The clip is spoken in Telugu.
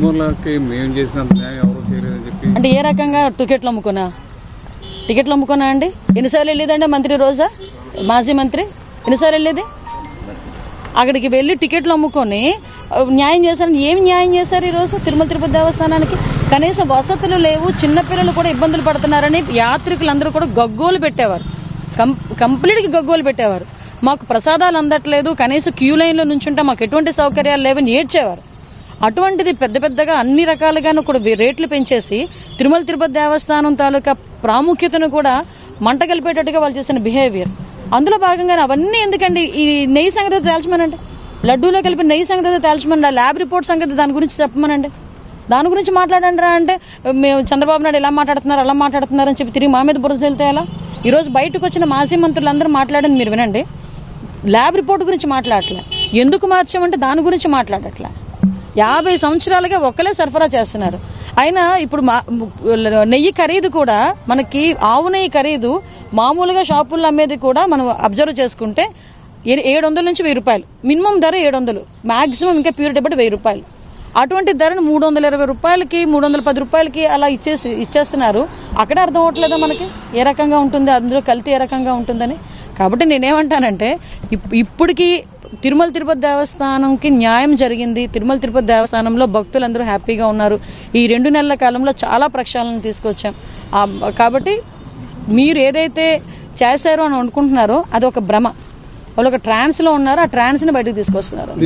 కుటుంబంలోకి మేము చేసినంత న్యాయం ఎవరు చేయలేదని చెప్పి అంటే ఏ రకంగా టికెట్లు అమ్ముకున్నా? టికెట్లు అమ్ముకున్నా అండి? ఎన్నిసార్లు వెళ్ళేదండి మంత్రి రోజా? మాజీ మంత్రి? ఎన్నిసార్లు వెళ్ళేది? అక్కడికి వెళ్ళి టికెట్లు అమ్ముకొని న్యాయం చేశారు ఏమి న్యాయం చేశారు ఈరోజు తిరుమల తిరుపతి దేవస్థానానికి? కనీసం వసతులు లేవు చిన్నపిల్లలు కూడా ఇబ్బందులు పడుతున్నారని యాత్రికులందరూ కూడా గగ్గోలు పెట్టేవారు. కం కంప్లీట్గా గగ్గోలు పెట్టేవారు. మాకు ప్రసాదాలు అందట్లేదు కనీసం క్యూ లైన్లో నుంచుంటే మాకు ఎటువంటి సౌకర్యాలు లేవని ఏడ్చేవారు. అటువంటిది పెద్ద పెద్దగా అన్ని రకాలుగాను కూడా రేట్లు పెంచేసి తిరుమల తిరుపతి దేవస్థానం తాలూకా ప్రాముఖ్యతను కూడా మంట కలిపేటట్టుగా వాళ్ళు చేసిన బిహేవియర్ అందులో భాగంగానే అవన్నీ ఎందుకండి? ఈ నెయ్యి సంగతి తేల్చమనండి. లడ్డూలో కలిపి నెయ్యి సంగతి తేల్చమండి ఆ ల్యాబ్ రిపోర్ట్ సంగతి దాని గురించి చెప్పమనండి. దాని గురించి మాట్లాడండి రా అంటే మేము చంద్రబాబు నాయుడు ఎలా మాట్లాడుతున్నారు అలా మాట్లాడుతున్నారు అని చెప్పి తిరిగి మా మీద బురద వెళ్తే ఎలా? ఈరోజు బయటకు వచ్చిన మాజీ మంత్రులందరూ మాట్లాడింది మీరు వినండి. ల్యాబ్ రిపోర్ట్ గురించి మాట్లాడట్లే. ఎందుకు మార్చామంటే దాని గురించి మాట్లాడట్లే. యాభై సంవత్సరాలుగా ఒక్కలే సరఫరా చేస్తున్నారు. అయినా ఇప్పుడు మా నెయ్యి ఖరీదు కూడా మనకి ఆవు నెయ్యి ఖరీదు మామూలుగా షాపుల్లో అమ్మేది కూడా మనం అబ్జర్వ్ చేసుకుంటే ఏ- ఏడు వందల నుంచి వెయ్యి రూపాయలు. మినిమం ధర ఏడు వందలు మాక్సిమం ఇంకా ప్యూరిటీ బట్టి వెయ్యి రూపాయలు. అటువంటి ధరను మూడు వందల ఇరవై రూపాయలకి మూడు వందల పది రూపాయలకి అలా ఇచ్చేసి ఇచ్చేస్తున్నారు. అక్కడే అర్థం అవ్వట్లేదా మనకి? ఏ రకంగా ఉంటుంది? అందులో కల్తీ ఏ రకంగా ఉంటుందని? కాబట్టి నేనేమంటానంటే ఇప్- ఇప్పటికి తిరుమల తిరుపతి దేవస్థానంకి న్యాయం జరిగింది. తిరుమల తిరుపతి దేవస్థానంలో భక్తులందరూ హ్యాపీగా ఉన్నారు. ఈ రెండు నెలల కాలంలో చాలా ప్రక్షాళన తీసుకొచ్చాం. కాబట్టి మీరు ఏదైతే చేశారో అని అనుకుంటున్నారో అది ఒక భ్రమ. వాళ్ళు ఒక ట్రాన్స్లో ఉన్నారు. ఆ ట్రాన్స్ని బయటకు తీసుకొస్తున్నారు.